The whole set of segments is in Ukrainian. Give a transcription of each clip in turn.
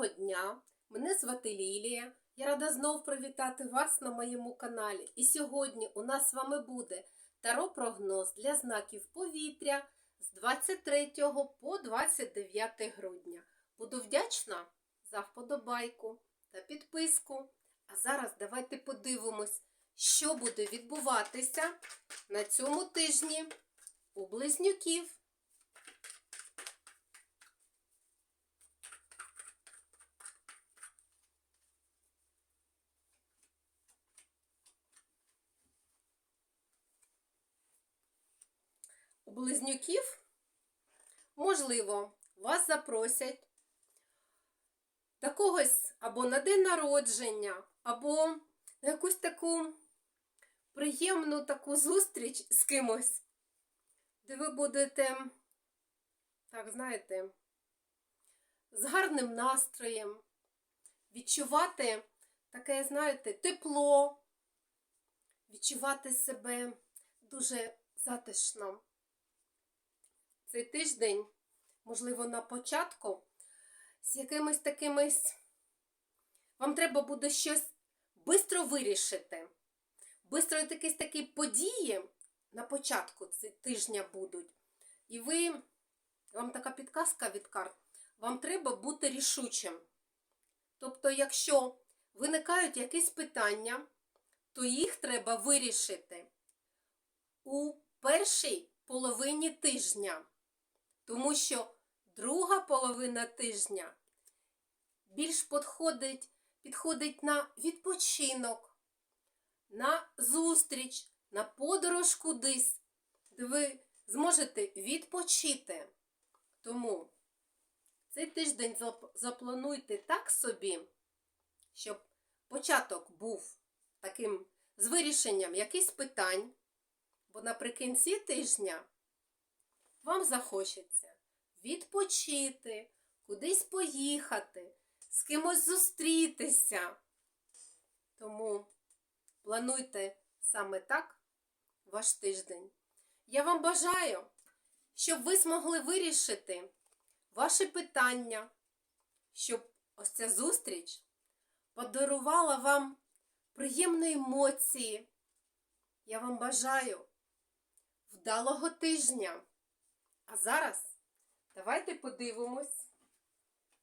Доброго дня! Мене звати Лілія. Я рада знов привітати вас на моєму каналі. І сьогодні у нас з вами буде таро-прогноз для знаків повітря з 23 по 29 грудня. Буду вдячна за вподобайку та підписку. А зараз давайте подивимось, що буде відбуватися на цьому тижні у близнюків. Близнюків, можливо, вас запросять до когось або на день народження, або на якусь таку приємну таку зустріч з кимось, де ви будете, так знаєте, з гарним настроєм, відчувати таке, знаєте, тепло, відчувати себе дуже затишно. Цей тиждень, можливо, на початку, з якимись такими. Вам треба буде щось швидко вирішити. Бистро якісь такі події на початку тижня будуть. І ви, вам така підказка від карт, вам треба бути рішучим. Тобто, якщо виникають якісь питання, то їх треба вирішити у першій половині тижня. Тому що друга половина тижня більш підходить, підходить на відпочинок, на зустріч, на подорож кудись, де ви зможете відпочити. Тому цей тиждень заплануйте так собі, щоб початок був таким з вирішенням якихось питань, бо наприкінці тижня вам захочеться відпочити, кудись поїхати, з кимось зустрітися. Тому плануйте саме так ваш тиждень. Я вам бажаю, щоб ви змогли вирішити ваші питання, щоб ось ця зустріч подарувала вам приємні емоції. Я вам бажаю вдалого тижня. А зараз давайте подивимось,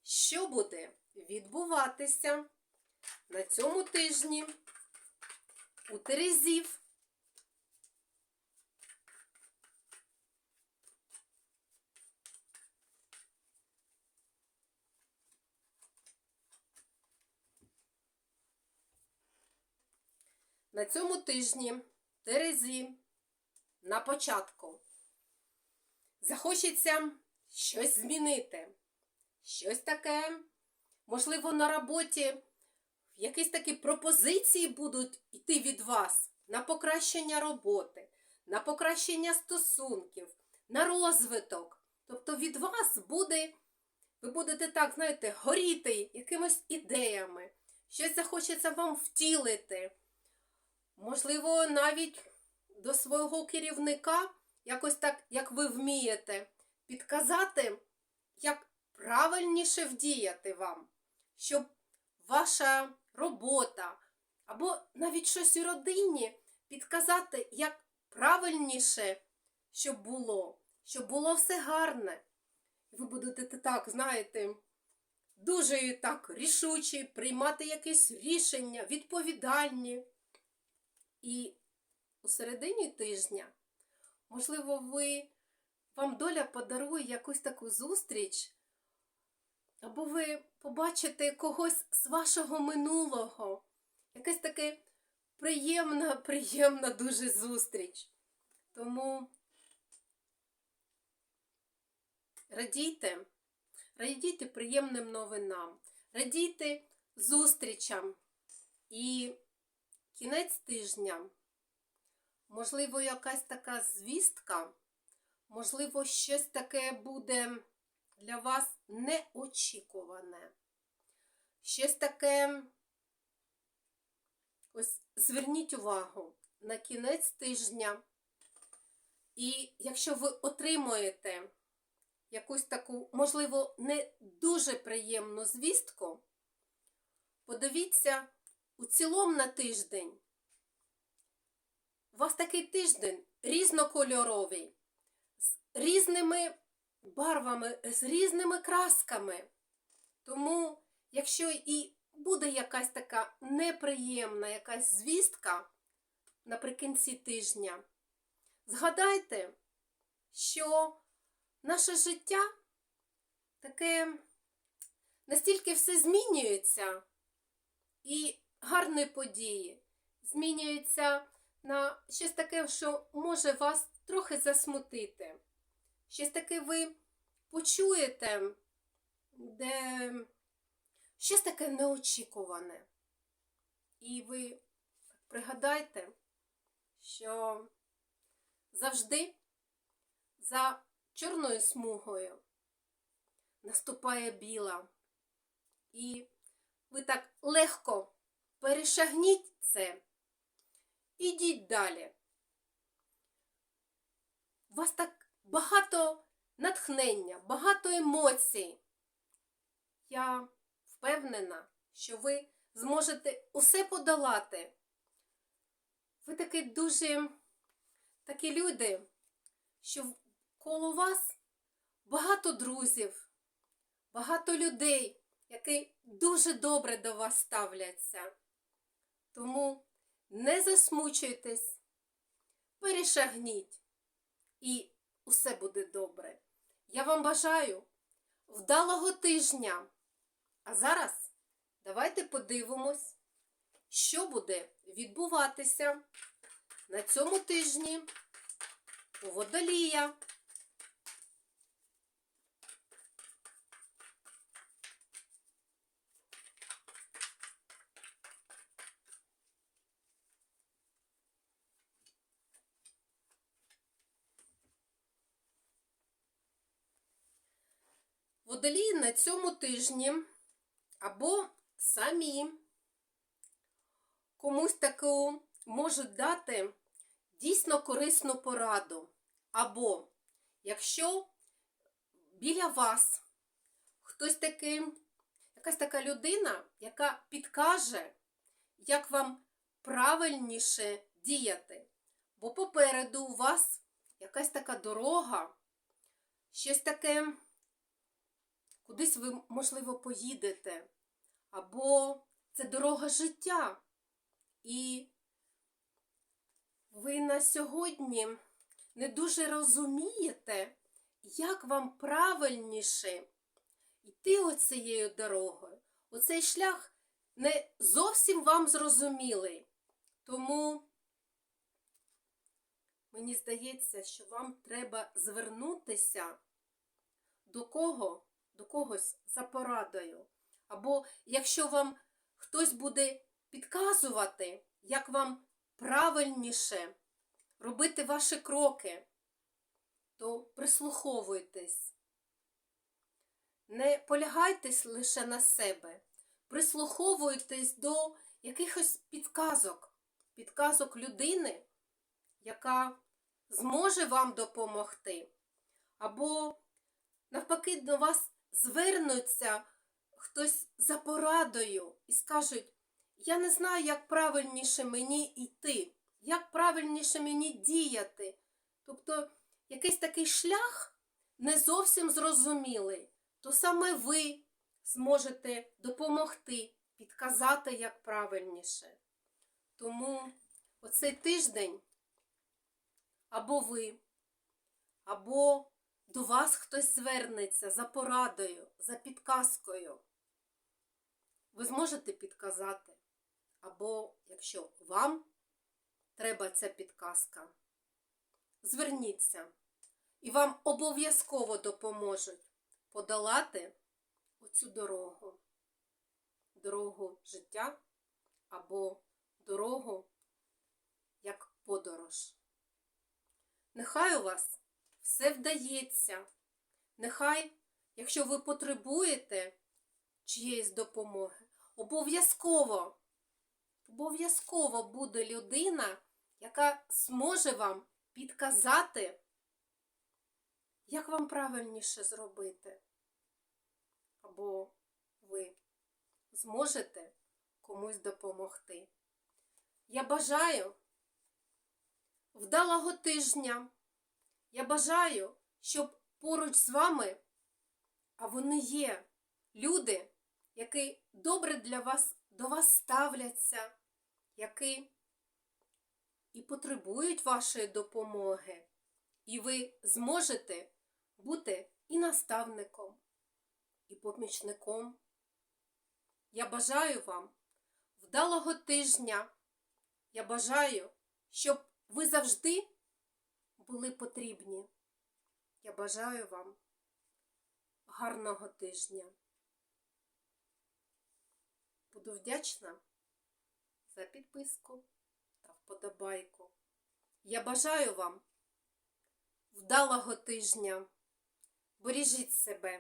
що буде відбуватися на цьому тижні у Терезів. На цьому тижні Терезі на початку захочеться щось змінити. Щось таке, можливо, на роботі якісь такі пропозиції будуть йти від вас на покращення роботи, на покращення стосунків, на розвиток. Тобто від вас буде, ви будете так, знаєте, горіти якимись ідеями, щось захочеться вам втілити. Можливо, навіть до свого керівника якось так, як ви вмієте, підказати, як правильніше вдіяти вам, щоб ваша робота або навіть щось у родині підказати, як правильніше, щоб було, щоб було все гарне. І ви будете так, знаєте, дуже так рішучі, приймати якісь рішення, відповідальні. І у середині тижня Можливо, ви, вам доля подарує якусь таку зустріч, або ви побачите когось з вашого минулого. Якась така приємна, приємна дуже зустріч. Тому радійте, радійте приємним новинам, радійте зустрічам і кінець тижня. Можливо, якась така звістка, можливо, щось таке буде для вас неочікуване. Щось таке, ось зверніть увагу на кінець тижня. І якщо ви отримуєте якусь таку, можливо, не дуже приємну звістку, подивіться у цілому на тиждень. У вас такий тиждень різнокольоровий, з різними барвами, з різними красками. Тому, якщо і буде якась така неприємна якась звістка наприкінці тижня, згадайте, що наше життя таке настільки все змінюється, і гарні події змінюються на щось таке, що може вас трохи засмутити. Щось таке ви почуєте, де щось таке неочікуване. І ви пригадайте, що завжди за чорною смугою наступає біла. І ви так легко перешагніть це. Ідіть далі. У вас так багато натхнення, багато емоцій. Я впевнена, що ви зможете усе подолати. Ви такі дуже такі люди, що коло вас багато друзів, багато людей, які дуже добре до вас ставляться. Тому не засмучуйтесь, перешагніть, і усе буде добре. Я вам бажаю вдалого тижня. А зараз давайте подивимось, що буде відбуватися на цьому тижні у водолія. Водолії на цьому тижні або самі комусь таку можуть дати дійсно корисну пораду. Або якщо біля вас хтось такий, якась така людина, яка підкаже, як вам правильніше діяти. Бо попереду у вас якась така дорога, щось таке кудись ви, можливо, поїдете, або це дорога життя. І ви на сьогодні не дуже розумієте, як вам правильніше йти оцією дорогою. Оцей шлях не зовсім вам зрозумілий. Тому мені здається, що вам треба звернутися до кого? До когось за порадою. Або якщо вам хтось буде підказувати, як вам правильніше робити ваші кроки, то прислуховуйтесь. Не полягайтесь лише на себе, прислуховуйтесь до якихось підказок, підказок людини, яка зможе вам допомогти. Або, навпаки, до вас звернуться хтось за порадою і скажуть, я не знаю, як правильніше мені йти, як правильніше мені діяти. Тобто якийсь такий шлях не зовсім зрозумілий, то саме ви зможете допомогти, підказати, як правильніше. Тому оцей тиждень або ви, або до вас хтось звернеться за порадою, за підказкою. Ви зможете підказати. Або, якщо вам треба ця підказка, зверніться, і вам обов'язково допоможуть подолати оцю дорогу, дорогу життя або дорогу як подорож. Нехай у вас все вдається. Нехай, якщо ви потребуєте чиєїсь допомоги, обов'язково, обов'язково буде людина, яка зможе вам підказати, як вам правильніше зробити? Або ви зможете комусь допомогти. Я бажаю вдалого тижня. Я бажаю, щоб поруч з вами, а вони є люди, які добре для вас до вас ставляться, які і потребують вашої допомоги. І ви зможете бути і наставником, і помічником. Я бажаю вам вдалого тижня. Я бажаю, щоб ви завжди були потрібні. Я бажаю вам гарного тижня. Буду вдячна за підписку та вподобайку. Я бажаю вам вдалого тижня. Бережіть себе.